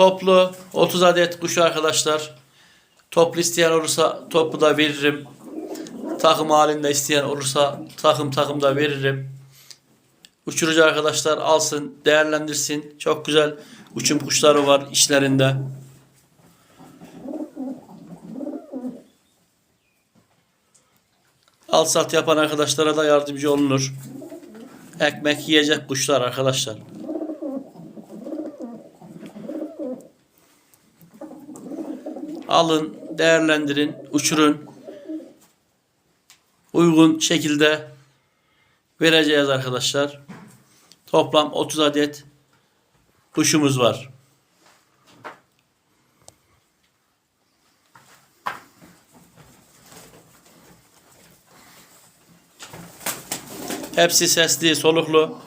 toplu 30 adet kuş arkadaşlar. Toplu isteyen olursa toplu da veririm. Takım halinde isteyen olursa takım takım da veririm. Uçurucu arkadaşlar alsın, değerlendirsin. Çok güzel uçum kuşları var işlerinde. Al sat yapan arkadaşlara da yardımcı olunur. Ekmek yiyecek kuşlar arkadaşlar. Alın, değerlendirin, uçurun. Uygun şekilde vereceğiz arkadaşlar. Toplam 30 adet kuşumuz var. Hepsi sesli, soluklu.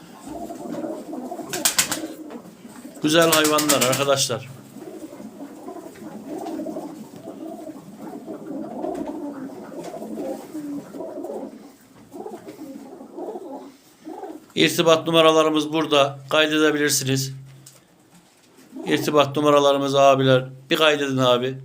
Güzel hayvanlar arkadaşlar. İrtibat numaralarımız burada. Kaydedebilirsiniz. İrtibat numaralarımız abiler. Bir kaydedin abi.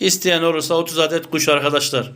İsteyen olursa 30 adet kuş arkadaşlar.